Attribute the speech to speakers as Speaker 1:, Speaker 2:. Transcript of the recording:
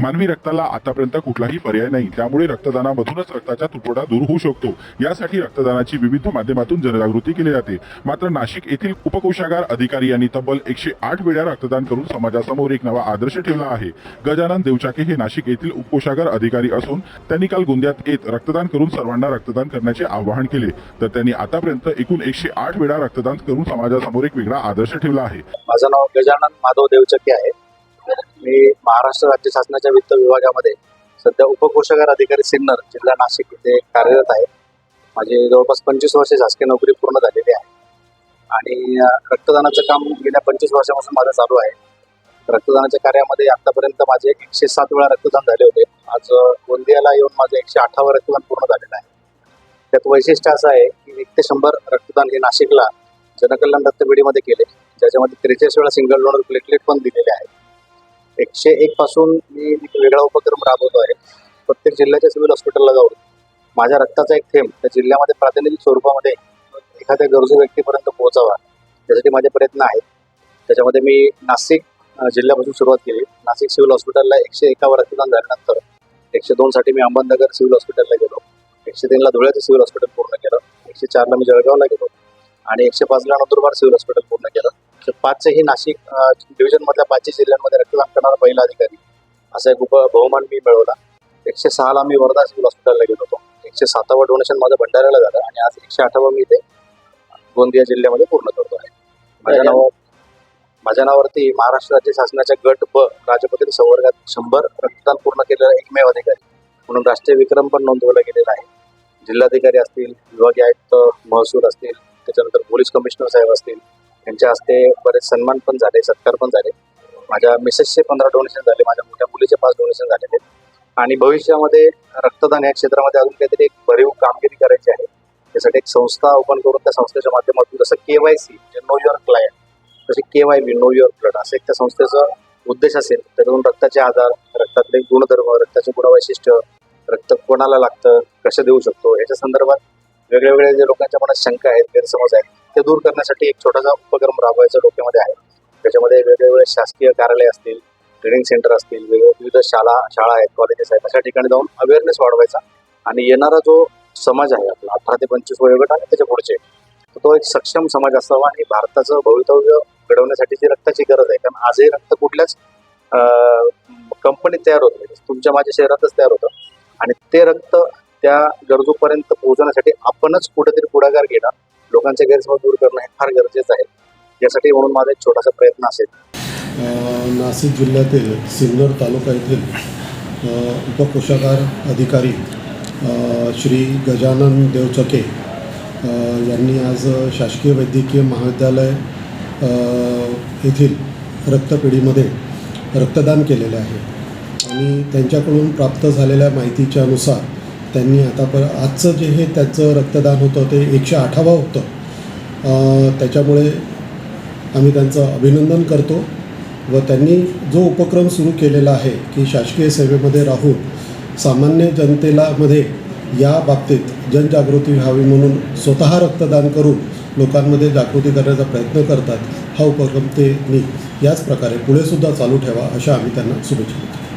Speaker 1: मानवी रक्ताला आतापर्यंत कुठलाही पर्याय नाही. त्यामुळे रक्तदानामधूनच रक्ताचा तुटवडा दूर होऊ शकतो. यासाठी रक्तदानाची विविध माध्यमातून जनजागृती केली जाते. मात्र नाशिक येथील उपकोषागार अधिकारी यांनी तब्बल एकशे आठ वेळा रक्तदान करून समाजासमोर एक नवा आदर्श ठेवला आहे. गजानन देवचाके हे नाशिक येथील उपकोषागार अधिकारी असून त्यांनी काल गोंदियात येत रक्तदान करून सर्वांना रक्तदान करण्याचे आवाहन केले. तर त्यांनी आतापर्यंत एकूण एकशे आठ वेळा रक्तदान करून समाजासमोर एक वेगळा आदर्श ठेवला आहे.
Speaker 2: माझं नाव गजानन माधव देवचके आहे. मी महाराष्ट्र राज्य शासनाच्या वित्त विभागामध्ये सध्या उपकोषागार अधिकारी सिन्नर जिल्हा नाशिक इथे कार्यरत आहे. माझी जवळपास पंचवीस वर्षे शासकीय नोकरी पूर्ण झालेली आहे. आणि रक्तदानाचं काम गेल्या पंचवीस वर्षापासून माझं चालू आहे. रक्तदानाच्या कार्यामध्ये आतापर्यंत माझे एकशे सात वेळा रक्तदान झाले होते. आज गोंदियाला येऊन माझं एकशे अठ्ठावन्न रक्तदान पूर्ण झालेलं आहे. त्यात वैशिष्ट्य असं आहे की एक ते शंभर रक्तदान हे नाशिकला जनकल्याण रक्तपेढीमध्ये केले. ज्याच्यामध्ये त्रेचाळीस वेळा सिंगल डोनर प्लेटलेट पण दिलेले आहे. एकशे एक पासून मी एक वेगळा उपक्रम राबवतो आहे. प्रत्येक जिल्ह्याच्या सिव्हिल हॉस्पिटलला जाऊन माझ्या रक्ताचा एक थेंब त्या जिल्ह्यामध्ये प्रातिनिधिक स्वरूपामध्ये एखाद्या गरजू व्यक्तीपर्यंत पोहोचावा त्यासाठी माझे प्रयत्न आहेत. त्याच्यामध्ये मी नाशिक जिल्ह्यापासून सुरुवात केली. नाशिक सिव्हिल हॉस्पिटलला एकशे एकावर रक्तदान झाल्यानंतर एकशे दोनसाठी मी अहमदनगर सिव्हिल हॉस्पिटलला गेलो. एकशे तीनला धुळ्याचं सिव्हिल हॉस्पिटल पूर्ण केलं. एकशे चारला मी जळगावला गेलो. आणि एकशे पाचला नंदुरबार सिव्हिल हॉस्पिटल पूर्ण केलं. पाचही नाशिक डिव्हिजन मधल्या पाचही जिल्ह्यांमध्ये रक्तदान करणारा पहिला अधिकारी. असा एक उप बहुमान मी मिळवला. एकशे सहाला मी वर्धा सिव्हिल हॉस्पिटलला गेलो होतो. एकशे सातावं डोनेशन माझं भंडाऱ्याला झालं आणि आज एकशे आठावं मी इथे गोंदिया जिल्ह्यामध्ये पूर्ण करतो आहे. माझ्या नावावर माझ्या नावावरती महाराष्ट्र राज्य शासनाच्या गट ब राजपत्रित संवर्गात शंभर रक्तदान पूर्ण केलेला एकमेव अधिकारी. म्हणून राष्ट्रीय विक्रम पण नोंदवला गेलेला आहे. जिल्हाधिकारी असतील विभागीय आयुक्त महसूल असतील त्याच्यानंतर पोलीस कमिशनर साहेब असतील त्यांच्या हस्ते बरेच सन्मान पण झाले सत्कार पण झाले. माझ्या मिसेसचे पंधरा डोनेशन झाले माझ्या मोठ्या मुलीचे पाच डोनेशन झालेले. आहेत. आणि भविष्यामध्ये रक्तदान या क्षेत्रामध्ये अजून काहीतरी एक भरीव कामगिरी करायची आहे. त्यासाठी एक संस्था ओपन करून त्या संस्थेच्या माध्यमातून जसं के वाय सी म्हणजे नो युअर क्लायंट तसे K Y B know your blood असं एक त्या संस्थेचं उद्देश असेल. त्याच्यातून रक्ताचे आजार रक्तातले गुणधर्म रक्ताचे गुणवैशिष्ट्य रक्त कोणाला लागतं कसं देऊ शकतो याच्या संदर्भात वेगळ्या वेगळ्या जे लोकांच्या मनात शंका आहेत गैरसमज आहेत ते दूर करण्यासाठी एक छोटासा उपक्रम राबवायचा डोक्यामध्ये आहे. त्याच्यामध्ये वेगवेगळे शासकीय कार्यालय असतील ट्रेनिंग सेंटर असतील वेगवेगळ्या विविध शाळा शाळा आहेत कॉलेजेस आहेत. अशा ठिकाणी जाऊन अवेअरनेस वाढवायचा आणि येणारा जो समाज आहे आपला अठरा ते पंचवीस वयोगट आणि त्याच्या पुढचे तो एक सक्षम समाज असावा आणि भारताचं भवितव्य घडवण्यासाठी जी रक्ताची गरज आहे. कारण आजही रक्त कुठल्याच कंपनीत तयार होतं तुमच्या माझ्या शहरातच तयार होतं. आणि ते रक्त त्या गरजूपर्यंत पोहोचवण्यासाठी आपणच कुठेतरी पुढाकार घेणं लोकांचे गैरसमज दूर करणं हे फार गरजेचं आहे. यासाठी म्हणून माझा एक छोटासा प्रयत्न असेल.
Speaker 3: नाशिक जिल्ह्यातील सिन्नर तालुका येथील उपकोषागार अधिकारी श्री गजानन देवचके यांनी आज शासकीय वैद्यकीय महाविद्यालय येथील रक्तपेढीमध्ये रक्तदान केलेले आहे. आणि त्यांच्याकडून प्राप्त झालेल्या माहितीच्या अनुसार त्यांनी आता पर आजचं जे हे त्याचं रक्तदान होतं ते एकशे आठावं होतं. त्याच्यामुळे आम्ही त्यांचं अभिनंदन करतो व त्यांनी जो उपक्रम सुरू केलेला आहे की शासकीय सेवेमध्ये राहून सामान्य जनतेला मध्ये या बाबतीत जनजागृती व्हावी म्हणून स्वतः रक्तदान करून लोकांमध्ये जागृती करण्याचा प्रयत्न करतात हा उपक्रम त्यांनी याच प्रकारे पुढेसुद्धा चालू ठेवा अशा आम्ही त्यांना शुभेच्छा देतो.